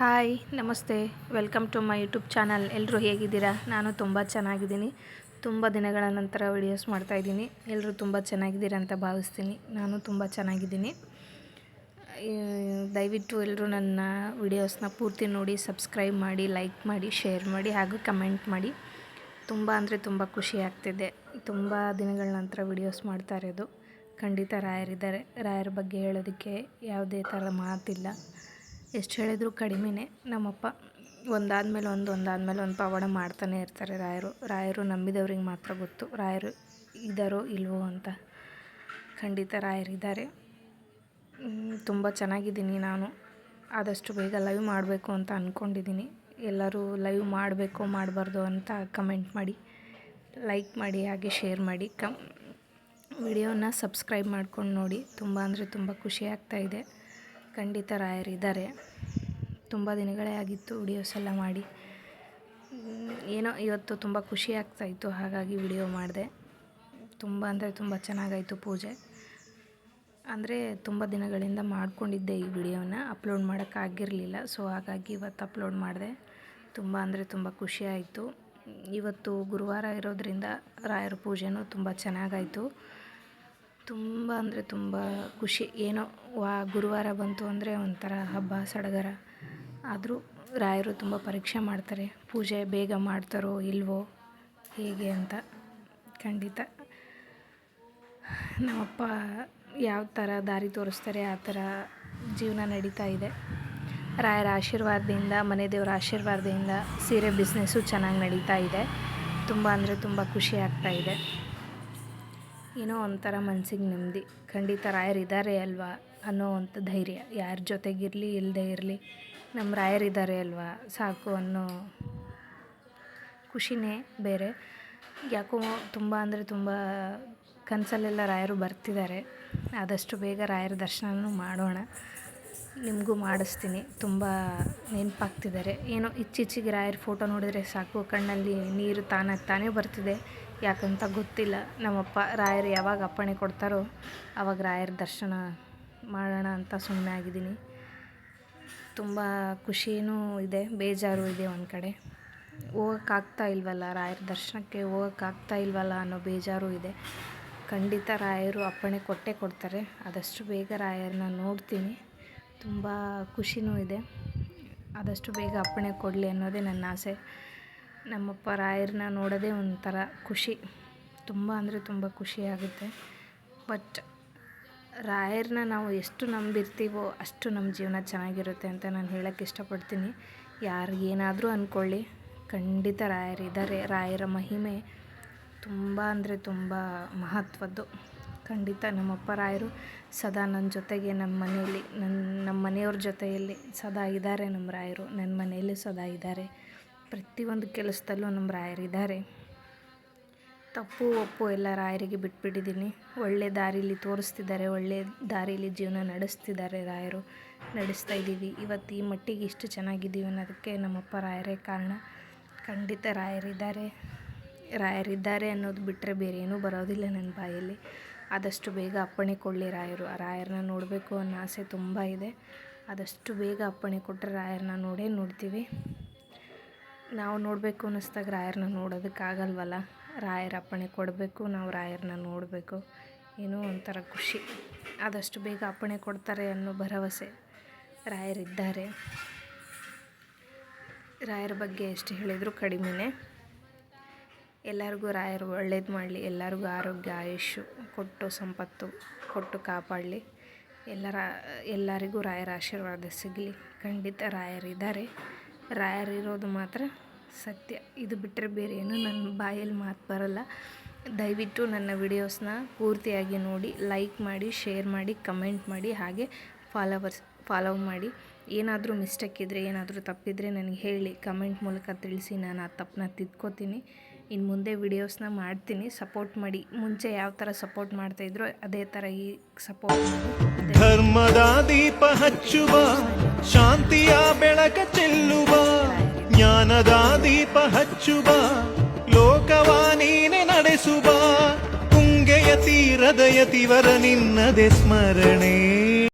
Hi, ನಮಸ್ತೆ. Welcome to my YouTube channel. ಎಲ್ಲರೂ ಹೇಗಿದ್ದೀರಾ? ನಾನು ತುಂಬ ಚೆನ್ನಾಗಿದ್ದೀನಿ. ತುಂಬ ದಿನಗಳ ನಂತರ ವಿಡಿಯೋಸ್ ಮಾಡ್ತಾಯಿದ್ದೀನಿ ಎಲ್ಲರೂ ತುಂಬ ಚೆನ್ನಾಗಿದ್ದೀರಾ ಅಂತ ಭಾವಿಸ್ತೀನಿ. ನಾನು ತುಂಬ ಚೆನ್ನಾಗಿದ್ದೀನಿ. ದಯವಿಟ್ಟು ಎಲ್ಲರೂ ನನ್ನ ವಿಡಿಯೋಸ್ನ ಪೂರ್ತಿ ನೋಡಿ, ಸಬ್ಸ್ಕ್ರೈಬ್ ಮಾಡಿ, ಲೈಕ್ ಮಾಡಿ, ಶೇರ್ ಮಾಡಿ ಹಾಗೂ ಕಮೆಂಟ್ ಮಾಡಿ. ತುಂಬ ಅಂದರೆ ತುಂಬ ಖುಷಿ ಆಗ್ತಿದೆ. ತುಂಬ ದಿನಗಳ ನಂತರ ವಿಡಿಯೋಸ್ ಮಾಡ್ತಾ ಇರೋದು. ಖಂಡಿತ ರಾಯರಿದ್ದಾರೆ. ರಾಯರ ಬಗ್ಗೆ ಹೇಳೋದಕ್ಕೆ ಯಾವುದೇ ಥರ ಮಾತಿಲ್ಲ. ಎಷ್ಟು ಹೇಳಿದರೂ ಕಡಿಮೆನೇ. ನಮ್ಮಪ್ಪ ಒಂದಾದ್ಮೇಲೆ ಒಂದು ಒಂದಾದ್ಮೇಲೆ ಒಂದು ಪವಾಡ ಮಾಡ್ತಾನೆ ಇರ್ತಾರೆ ರಾಯರು. ರಾಯರು ನಂಬಿದವ್ರಿಗೆ ಮಾತ್ರ ಗೊತ್ತು. ರಾಯರು ಇದ್ದಾರೋ ಇಲ್ವೋ ಅಂತ. ಖಂಡಿತ ರಾಯರಿದ್ದಾರೆ ತುಂಬ ಚೆನ್ನಾಗಿದ್ದೀನಿ ನಾನು. ಆದಷ್ಟು ಬೇಗ ಲೈವ್ ಮಾಡಬೇಕು ಅಂತ ಅಂದ್ಕೊಂಡಿದ್ದೀನಿ ಎಲ್ಲರೂ ಲೈವ್ ಮಾಡಬೇಕು ಮಾಡಬಾರ್ದು ಅಂತ ಕಮೆಂಟ್ ಮಾಡಿ, ಲೈಕ್ ಮಾಡಿ, ಹಾಗೆ ಶೇರ್ ಮಾಡಿ. ಕಮ್ ವಿಡಿಯೋನ ಸಬ್ಸ್ಕ್ರೈಬ್ ಮಾಡ್ಕೊಂಡು ನೋಡಿ. ತುಂಬ ಅಂದರೆ ತುಂಬ ಖುಷಿ ಆಗ್ತಾ ಇದೆ. ಖಂಡಿತ ರಾಯರಿದ್ದಾರೆ ತುಂಬ ದಿನಗಳೇ ಆಗಿತ್ತು ವಿಡಿಯೋಸ್ ಎಲ್ಲ ಮಾಡಿ. ಏನೋ ಇವತ್ತು ತುಂಬ ಖುಷಿ ಆಗ್ತಾಯಿತ್ತು ಹಾಗಾಗಿ ವಿಡಿಯೋ ಮಾಡಿದೆ. ತುಂಬ ಅಂದರೆ ತುಂಬ ಚೆನ್ನಾಗಾಯಿತು ಪೂಜೆ. ಅಂದರೆ ತುಂಬ ದಿನಗಳಿಂದ ಮಾಡ್ಕೊಂಡಿದ್ದೆ ಈ ವಿಡಿಯೋನ ಅಪ್ಲೋಡ್ ಮಾಡೋಕ್ಕಾಗಿರಲಿಲ್ಲ ಸೊ ಹಾಗಾಗಿ ಇವತ್ತು ಅಪ್ಲೋಡ್ ಮಾಡಿದೆ. ತುಂಬ ಅಂದರೆ ತುಂಬ ಖುಷಿಯಾಯಿತು ಇವತ್ತು ಗುರುವಾರ ಇರೋದರಿಂದ ರಾಯರ ಪೂಜೆನೂ ತುಂಬ ಚೆನ್ನಾಗಾಯಿತು. ತುಂಬ ಅಂದರೆ ತುಂಬ ಖುಷಿ. ಏನೋ ವಾ ಗುರುವಾರ ಬಂತು ಅಂದರೆ ಒಂಥರ ಹಬ್ಬ, ಸಡಗರ. ಆದರೂ ರಾಯರು ತುಂಬ ಪರೀಕ್ಷೆ ಮಾಡ್ತಾರೆ. ಪೂಜೆ ಬೇಗ ಮಾಡ್ತಾರೋ ಇಲ್ವೋ, ಹೇಗೆ ಅಂತ ಖಂಡಿತ. ನಮ್ಮಪ್ಪ ಯಾವ ಥರ ದಾರಿ ತೋರಿಸ್ತಾರೆ, ಆ ಥರ ಜೀವನ ನಡೀತಾ ಇದೆ. ರಾಯರ ಆಶೀರ್ವಾದದಿಂದ, ಮನೆ ದೇವರ ಆಶೀರ್ವಾದದಿಂದ ಸೀರೆ ಬಿಸ್ನೆಸ್ಸು ಚೆನ್ನಾಗಿ ನಡೀತಾ ಇದೆ. ತುಂಬ ಅಂದರೆ ತುಂಬ ಖುಷಿ ಆಗ್ತಾ ಇದೆ. ಏನೋ ಒಂಥರ ಮನ್ಸಿಗೆ ನೆಮ್ಮದಿ. ಖಂಡಿತ ರಾಯರಿದ್ದಾರೆ ಅಲ್ವಾ ಅನ್ನೋ ಅಂಥ ಧೈರ್ಯ. ಯಾರ ಜೊತೆಗಿರಲಿ ಇಲ್ಲದೆ ಇರಲಿ ನಮ್ಮ ರಾಯರಿದ್ದಾರೆ ಅಲ್ವಾ ಸಾಕು ಅನ್ನೋ ಖುಷಿನೇ ಬೇರೆ. ಯಾಕೋ ತುಂಬ ಅಂದರೆ ತುಂಬ ಕನಸಲ್ಲೆಲ್ಲ ರಾಯರು ಬರ್ತಿದ್ದಾರೆ ಆದಷ್ಟು ಬೇಗ ರಾಯರ ದರ್ಶನನೂ ಮಾಡೋಣ. ನಿಮಗೂ ಮಾಡಿಸ್ತೀನಿ. ತುಂಬ ನೆನಪಾಗ್ತಿದ್ದಾರೆ ಏನೋ ಇಚ್ಚಿಚ್ಚಿಗೆ ರಾಯರ ಫೋಟೋ ನೋಡಿದರೆ ಸಾಕು, ಕಣ್ಣಲ್ಲಿ ನೀರು ತಾನಾಗಿ ತಾನೇ ಬರ್ತಿದೆ. ಯಾಕಂತ ಗೊತ್ತಿಲ್ಲ. ನಮ್ಮಪ್ಪ ರಾಯರು ಯಾವಾಗ ಅಪ್ಪಣೆ ಕೊಡ್ತಾರೋ ಆವಾಗ ರಾಯರ ದರ್ಶನ ಮಾಡೋಣ ಅಂತ ಸುಮ್ಮನೆ ಆಗಿದ್ದೀನಿ. ತುಂಬ ಖುಷಿಯೂ ಇದೆ, ಬೇಜಾರು ಇದೆ ಒಂದು ಕಡೆ. ಹೋಗೋಕ್ಕಾಗ್ತಾ ಇಲ್ವಲ್ಲ, ರಾಯರ ದರ್ಶನಕ್ಕೆ ಹೋಗೋಕ್ಕಾಗ್ತಾ ಇಲ್ವಲ್ಲ ಅನ್ನೋ ಬೇಜಾರು ಇದೆ. ಖಂಡಿತ ರಾಯರು ಅಪ್ಪಣೆ ಕೊಟ್ಟೇ ಕೊಡ್ತಾರೆ. ಆದಷ್ಟು ಬೇಗ ರಾಯರನ್ನ ನೋಡ್ತೀನಿ. ತುಂಬ ಖುಷಿನೂ ಇದೆ. ಆದಷ್ಟು ಬೇಗ ಅಪ್ಪಣೆ ಕೊಡಲಿ ಅನ್ನೋದೇ ನನ್ನ ಆಸೆ. ನಮ್ಮಪ್ಪ ರಾಯರನ್ನ ನೋಡೋದೇ ಒಂಥರ ಖುಷಿ. ತುಂಬ ಅಂದರೆ ತುಂಬ ಖುಷಿ ಆಗುತ್ತೆ. ಬಟ್ ರಾಯರನ್ನ ನಾವು ಎಷ್ಟು ನಂಬಿರ್ತೀವೋ ಅಷ್ಟು ನಮ್ಮ ಜೀವನ ಚೆನ್ನಾಗಿರುತ್ತೆ ಅಂತ ನಾನು ಹೇಳೋಕ್ಕೆ ಇಷ್ಟಪಡ್ತೀನಿ. ಯಾರು ಏನಾದರೂ ಅಂದ್ಕೊಳ್ಳಿ ಖಂಡಿತ ರಾಯರಿದ್ದಾರೆ ರಾಯರ ಮಹಿಮೆ ತುಂಬ ಅಂದರೆ ತುಂಬ ಮಹತ್ವದ್ದು. ಖಂಡಿತ ನಮ್ಮಪ್ಪ ರಾಯರು ಸದಾ ನನ್ನ ಜೊತೆಗೆ ನಮ್ಮ ಮನೆಯಲ್ಲಿ, ನನ್ನ, ನಮ್ಮ ಮನೆಯವ್ರ ಜೊತೆಯಲ್ಲಿ ಸದಾ ಇದ್ದಾರೆ ನಮ್ಮ ರಾಯರು ನನ್ನ ಮನೆಯಲ್ಲಿ ಸದಾ ಇದ್ದಾರೆ. ಪ್ರತಿಯೊಂದು ಕೆಲಸದಲ್ಲೂ ನಮ್ಮ ರಾಯರಿದ್ದಾರೆ ತಪ್ಪು, ಒಪ್ಪು ಎಲ್ಲ ರಾಯರಿಗೆ ಬಿಟ್ಬಿಟ್ಟಿದ್ದೀನಿ. ಒಳ್ಳೆ ದಾರಿಲಿ ತೋರಿಸ್ತಿದ್ದಾರೆ, ಒಳ್ಳೆ ದಾರಿಲಿ ಜೀವನ ನಡೆಸ್ತಿದ್ದಾರೆ ರಾಯರು. ನಡೆಸ್ತಾ ಇದ್ದೀವಿ. ಇವತ್ತು ಈ ಮಟ್ಟಿಗೆ ಇಷ್ಟು ಚೆನ್ನಾಗಿದ್ದೀವಿ ಅನ್ನೋದಕ್ಕೆ ನಮ್ಮಪ್ಪ ರಾಯರೇ ಕಾರಣ. ಖಂಡಿತ ರಾಯರಿದ್ದಾರೆ. ರಾಯರಿದ್ದಾರೆ ಅನ್ನೋದು ಬಿಟ್ಟರೆ ಬೇರೆ ಏನೂ ಬರೋದಿಲ್ಲ ನನ್ನ ಬಾಯಲ್ಲಿ. ಆದಷ್ಟು ಬೇಗ ಅಪ್ಪಣೆ ಕೊಡಲಿ ರಾಯರು. ಆ ರಾಯರನ್ನ ನೋಡಬೇಕು ಅನ್ನೋ ಆಸೆ ತುಂಬ ಇದೆ. ಆದಷ್ಟು ಬೇಗ ಅಪ್ಪಣೆ ಕೊಟ್ಟರೆ ರಾಯರನ್ನ ನೋಡೇ ನೋಡ್ತೀವಿ. ನಾವು ನೋಡಬೇಕು ಅನ್ನಿಸ್ದಾಗ ರಾಯರನ್ನ ನೋಡೋದಕ್ಕಾಗಲ್ವಲ್ಲ? ರಾಯರ ಅಪ್ಪಣೆ ಕೊಡಬೇಕು, ನಾವು ರಾಯರನ್ನ ನೋಡಬೇಕು. ಏನೋ ಒಂಥರ ಖುಷಿ. ಆದಷ್ಟು ಬೇಗ ಅಪ್ಪಣೆ ಕೊಡ್ತಾರೆ ಅನ್ನೋ ಭರವಸೆ ರಾಯರಿದ್ದಾರೆ. ರಾಯರ ಬಗ್ಗೆ ಎಷ್ಟು ಹೇಳಿದರೂ ಕಡಿಮೆನೇ. ಎಲ್ಲರಿಗೂ ರಾಯರು ಒಳ್ಳೇದು ಮಾಡಲಿ, ಎಲ್ಲರಿಗೂ ಆರೋಗ್ಯ, ಆಯುಷ್ಯು, ಕೊಟ್ಟು ಸಂಪತ್ತು, ಕೊಟ್ಟು ಕಾಪಾಡಲಿ. ಎಲ್ಲರ, ಎಲ್ಲರಿಗೂ ರಾಯರ ಆಶೀರ್ವಾದ ಸಿಗಲಿ. ಖಂಡಿತ ರಾಯರಿದ್ದಾರೆ. ರಾಯರಿರೋದು ಮಾತ್ರ ಸತ್ಯ. ಇದು ಬಿಟ್ಟರೆ ಬೇರೆ ಏನು ನನ್ನ ಬಾಯಲ್ಲಿ ಮಾತು ಬರಲ್ಲ. ದಯವಿಟ್ಟು ನನ್ನ ವಿಡಿಯೋಸ್ನ ಪೂರ್ತಿಯಾಗಿ ನೋಡಿ, ಲೈಕ್ ಮಾಡಿ, ಶೇರ್ ಮಾಡಿ, ಕಮೆಂಟ್ ಮಾಡಿ, ಹಾಗೆ ಫಾಲೋವರ್ಸ್, ಫಾಲೋ ಮಾಡಿ. ಏನಾದರೂ ಮಿಸ್ಟೇಕ್ ಇದ್ದರೆ ಏನಾದರೂ ತಪ್ಪಿದರೆ ನನಗೆ ಹೇಳಿ, ಕಮೆಂಟ್ ಮೂಲಕ ತಿಳಿಸಿ ನಾನು ಆ ತಪ್ಪನ್ನ ತಿದ್ಕೋತೀನಿ. ಇನ್ನು ಮುಂದೆ ವಿಡಿಯೋಸ್ನ ಮಾಡ್ತೀನಿ. ಸಪೋರ್ಟ್ ಮಾಡಿ. ಮುಂಚೆ ಯಾವ ಥರ ಸಪೋರ್ಟ್ ಮಾಡ್ತಾಯಿದ್ರು ಅದೇ ಥರ ಈ ಸಪೋರ್ಟ್ ಧರ್ಮದ ದೀಪ ಹಚ್ಚುವ, ಶಾಂತಿಯ ಬೆಳಕ ಚೆಲ್ಲುವ. ಜ್ಞಾನದ ದೀಪ ಹಚ್ಚುವ ಲೋಕವ ನೀನೆ ನಡೆಸುವ ತುಂಗೆಯ ತೀರದ ಯತಿವರ ನಿನ್ನದೆ ಸ್ಮರಣೆ.